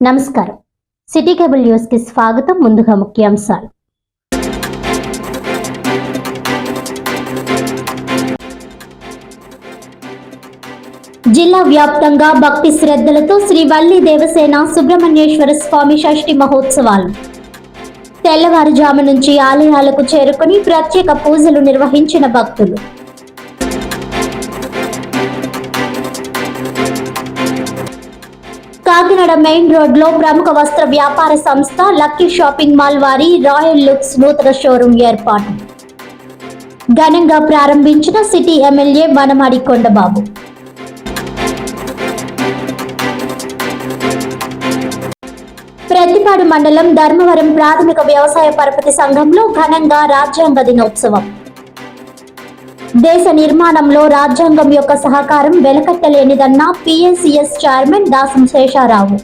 నమస్కారం. City cable న్యూస్కి స్వాగతం. ముందుగా ముఖ్యాంశాలు. జిల్లా వ్యాప్తంగా భక్తి శ్రద్ధలతో శ్రీ వల్లి దేవసేన సుబ్రహ్మణ్యేశ్వర స్వామి షష్ఠి మహోత్సవాలు. తెల్లవారుజాము నుంచి ఆలయాలకు చేరుకుని ప్రత్యేక పూజలు నిర్వహించిన భక్తులు. మెయిన్ రోడ్లో ప్రముఖ వస్త్ర వ్యాపార సంస్థ లక్కీ షాపింగ్ మాల్ వారి రాయల్ లుక్స్ నూతన షోరూం ఏర్పాటు. ఘనంగా ప్రారంభించిన సిటీ ఎమ్మెల్యే వనమాడి కొండబాబు. ప్రతిపాడు మండలం ధర్మవరం ప్రాథమిక వ్యవసాయ పరపతి సంఘంలో ఘనంగా రాజ్యాంగ దినోత్సవం. దేశ నిర్మాణంలో రాజ్యాంగం యొక్క సహకారం వెలకట్టలేనిదన్న పిఎస్సిఎస్ చైర్మన్ దాసం శేషారావు.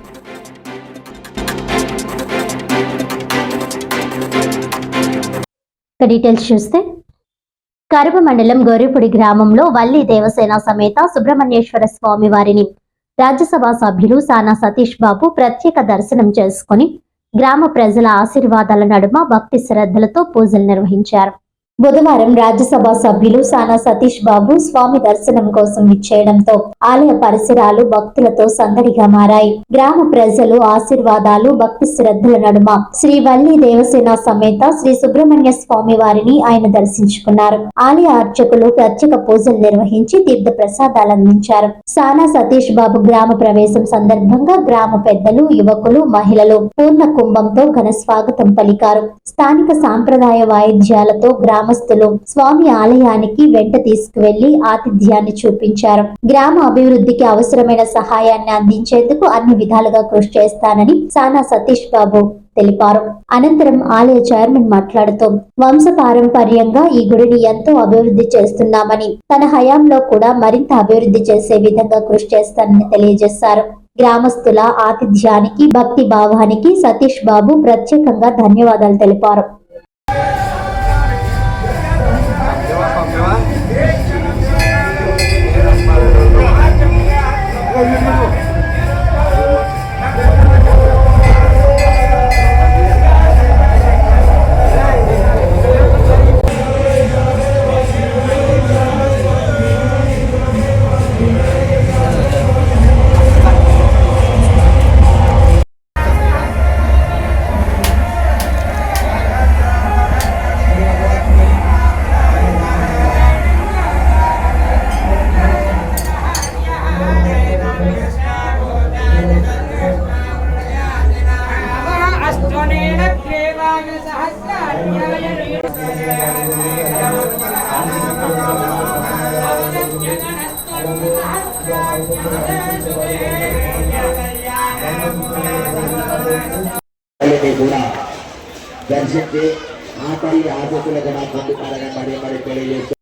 ఇక డీటెయిల్స్ చూస్తే కరప మండలం గొర్రెపూడి గ్రామంలో వల్లి దేవసేన సమేత సుబ్రహ్మణ్యేశ్వర స్వామి వారిని రాజ్యసభ సభ్యులు సానా సతీష్ బాబు ప్రత్యేక దర్శనం చేసుకుని గ్రామ ప్రజల ఆశీర్వాదాల నడుమ భక్తి శ్రద్ధలతో పూజలు నిర్వహించారు. బుధవారం రాజ్యసభ సభ్యులు సానా సతీష్ బాబు స్వామి దర్శనం కోసం ఇచ్చేయడంతో ఆలయ పరిసరాలు భక్తులతో సందడిగా మారాయి. గ్రామ ప్రజలు ఆశీర్వాదాలు భక్తి శ్రద్ధల నడుమ శ్రీ వల్లి దేవసేన సమేత శ్రీ సుబ్రహ్మణ్య స్వామి వారిని ఆయన దర్శించుకున్నారు. ఆలయ అర్చకులు ప్రత్యేక పూజలు నిర్వహించి తీర్థ ప్రసాదాలు అందించారు. సానా సతీష్ బాబు గ్రామ ప్రవేశం సందర్భంగా గ్రామ పెద్దలు యువకులు మహిళలు పూర్ణ కుంభంతో ఘన స్వాగతం పలికారు. స్థానిక సాంప్రదాయ వాయిద్యాలతో గ్రామస్తులు స్వామి ఆలయానికి వెంట తీసుకువెళ్ళి ఆతిథ్యాన్ని చూపించారు. గ్రామ అభివృద్ధికి అవసరమైన సహాయాన్ని అందించేందుకు అన్ని విధాలుగా కృషి చేస్తానని సానా సతీష్ బాబు తెలిపారు. అనంతరం ఆలయ చైర్మన్ మాట్లాడుతూ వంశపారంపర్యంగా ఈ గుడిని ఎంతో అభివృద్ధి చేస్తున్నామని తన హయాంలో కూడా మరింత అభివృద్ధి చేసే విధంగా కృషి చేస్తానని తెలియజేశారు. గ్రామస్తుల ఆతిథ్యానికి భక్తి భావానికి సతీష్ బాబు ప్రత్యేకంగా ధన్యవాదాలు తెలిపారు. ಕೂಡ ದರ್ಶಕ್ಕೆ ಆಟಲ್ಲಿ ಆಗೋಕುಲ ಜನ ಬಂದು ಕಾರ್ಯ ಮಾಡಿ ಮಾಡಿ ಬೆಳೆಯಲಿ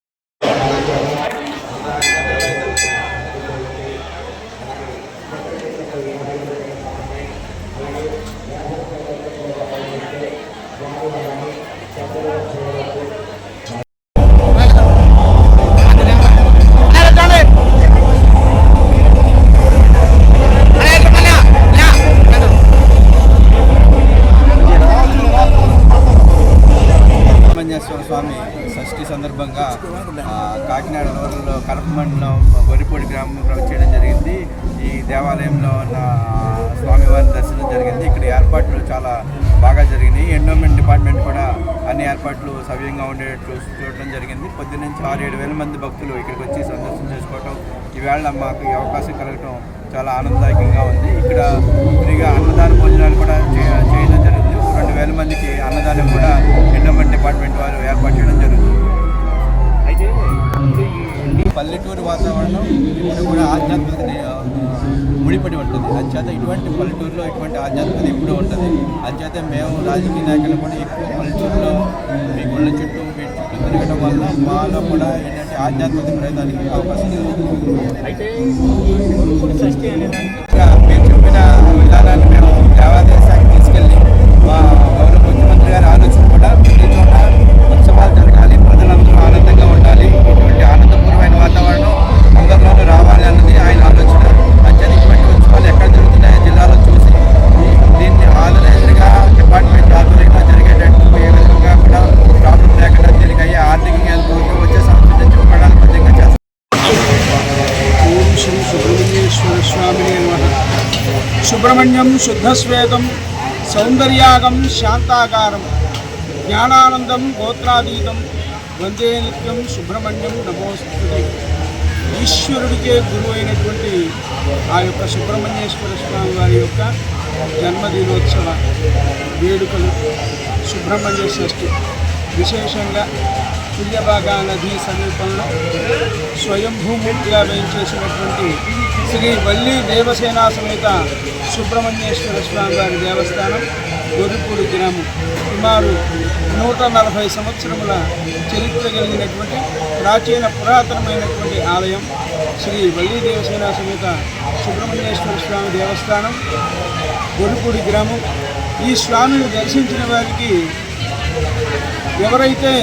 ఏర్పాట్లు చాలా బాగా జరిగినాయి. ఎండోమెంట్ డిపార్ట్మెంట్ కూడా అన్ని ఏర్పాట్లు సవ్యంగా ఉండేటట్లు చూడటం జరిగింది. పొద్దున్నుంచి ఆరు ఏడు వేల మంది భక్తులు ఇక్కడికి వచ్చి సందర్శన చేసుకోవటం ఈవేళ మాకు ఈ అవకాశం కలగటం చాలా ఆనందదాయకంగా ఉంది. ఇక్కడ ఫ్రీగా అన్న ఆధ్యాత్మికత ఎప్పుడూ ఉంటుంది. అంచేత మేము రాజకీయ నాయకులు కూడా ఎక్కువ పల్లెటూరులో మీ గుళ్ళ చుట్టూ వీటి చుట్టూ తిరగడం వల్ల మాలో కూడా ఏంటంటే ఆధ్యాత్మిక ప్రయోజనానికి అవకాశం అయితే మీరు చెప్పిన విధానాన్ని మేము సుబ్రహ్మణ్యం సౌందర్యాగం శాంతాకారం జ్ఞానానందం గోత్రాతీతం వందే నిత్యం సుబ్రహ్మణ్యం నమోస్తుతే ఈశ్వరుడికే గురువు అయినటువంటి ఆ యొక్క సుబ్రహ్మణ్యేశ్వర స్వామి వారి యొక్క జన్మదినోత్సవ వేడుకలు సుబ్రహ్మణ్య షష్ఠి. విశేషంగా పుల్యభాగా నదీ సమీపంలో స్వయంభూమూర్తిగా వేయించేసినటువంటి శ్రీ వల్లి దేవసేన సమేత సుబ్రహ్మణ్యేశ్వర స్వామి వారి దేవస్థానం గొర్రిపూడి గ్రామం. సుమారు నూట నలభై సంవత్సరముల చరిత్ర కలిగినటువంటి ప్రాచీన పురాతనమైనటువంటి ఆలయం శ్రీ వల్లి దేవసేన సమేత సుబ్రహ్మణ్యేశ్వర స్వామి దేవస్థానం గొర్రిపూడి గ్రామం. ఈ స్వామిని దర్శించిన వారికి ఎవరైతే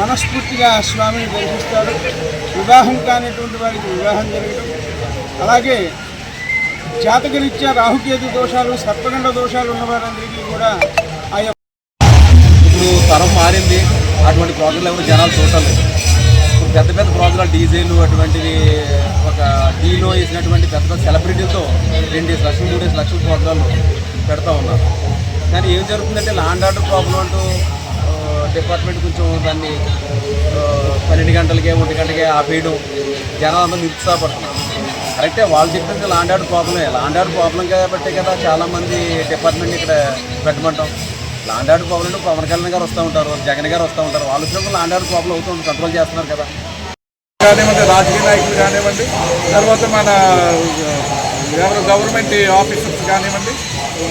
మనస్ఫూర్తిగా ఆ స్వామిని దర్శిస్తారు. వివాహం కానిటువంటి వారికి వివాహం జరగడం అలాగే జాతకరీత్యా రాహుకేతు దోషాలు సర్పగండ దోషాలు ఉన్నవారందరికీ కూడా ఆ యొక్క ఇప్పుడు తరం మారింది. అటువంటి ప్రోగ్రాంలు ఎవరు జనాలు చూడాలి ఇప్పుడు పెద్ద పెద్ద ప్రాజెక్టులు డీజేలు అటువంటివి ఒక డీలో వేసినటువంటి పెద్ద పెద్ద సెలబ్రిటీలతో రెండు లక్షలు మూడు లక్షల ప్రోగ్రాలు పెడతా ఉన్నారు. కానీ ఏం జరుగుతుందంటే ల్యాండ్ ఆర్డర్ ప్రాబ్లం అంటూ డిపార్ట్మెంట్ కొంచెం దాన్ని పన్నెండు గంటలకే ఒంటి గంటకే ఆపేయడం. జనాలందరూ నిరుత్సాహపడుతున్నారు. కరెక్టే వాళ్ళు చెప్పింది లాండ్ ఆర్డర్ ప్రాబ్లమే. లాండ్ ఆర్డర్ ప్రాబ్లం కాబట్టి కదా చాలామంది డిపార్ట్మెంట్ ఇక్కడ పెట్టమంటాం. లాండ్ ఆర్డర్ ప్రాబ్లం అంటే పవన్ కళ్యాణ్ గారు వస్తూ ఉంటారు జగన్ గారు వస్తూ ఉంటారు. వాళ్ళు వచ్చినప్పుడు లాండ్ ఆర్డర్ ప్రాబ్లం అవుతుంది కంట్రోల్ చేస్తున్నారు కదా. కానివ్వండి రాజకీయ నాయకులు కానివ్వండి తర్వాత మన ఎవరు గవర్నమెంట్ ఆఫీసర్స్ కానివ్వండి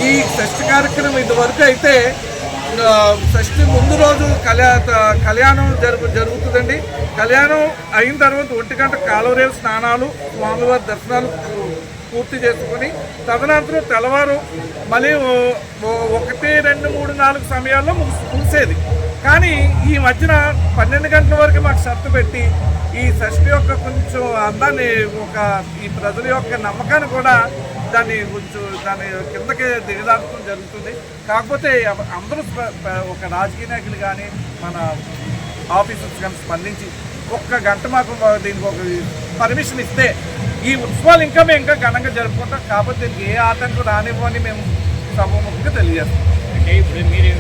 ఈ టెస్ట్ కార్యక్రమం ఇంతవరకు అయితే షష్ఠి ముందు రోజు కళ్యా కళ్యాణం జరుగు జరుగుతుందండి. కళ్యాణం అయిన తర్వాత ఒంటి గంట కాలువరేవు స్నానాలు స్వామివారి దర్శనాలు పూర్తి చేసుకొని తదనంతరం తెల్లవారు మళ్ళీ ఒకటి రెండు మూడు నాలుగు సమయాల్లో ముగిసేది. కానీ ఈ మధ్యన పన్నెండు గంటల వరకు మాకు షర్తు పెట్టి ఈ షష్ఠి యొక్క కొంచెం అందాన్ని ఒక ఈ ప్రజల యొక్క నమ్మకాన్ని కూడా దాన్ని కొంచెం దాని కిందకి దిగదార్చడం జరుగుతుంది. కాకపోతే అందరూ ఒక రాజకీయ నాయకులు కానీ మన ఆఫీసర్స్ కానీ స్పందించి ఒక్క గంట మాకు దీనికి ఒక పర్మిషన్ ఇస్తే ఈ ఉత్సవాలు ఇంకా మేము ఇంకా ఘనంగా జరుపుకుంటాం. కాకపోతే దీనికి ఏ ఆటంకం రానివ్వని మేము సభముఖంగా తెలియజేస్తాం. అంటే ఇప్పుడు మీరు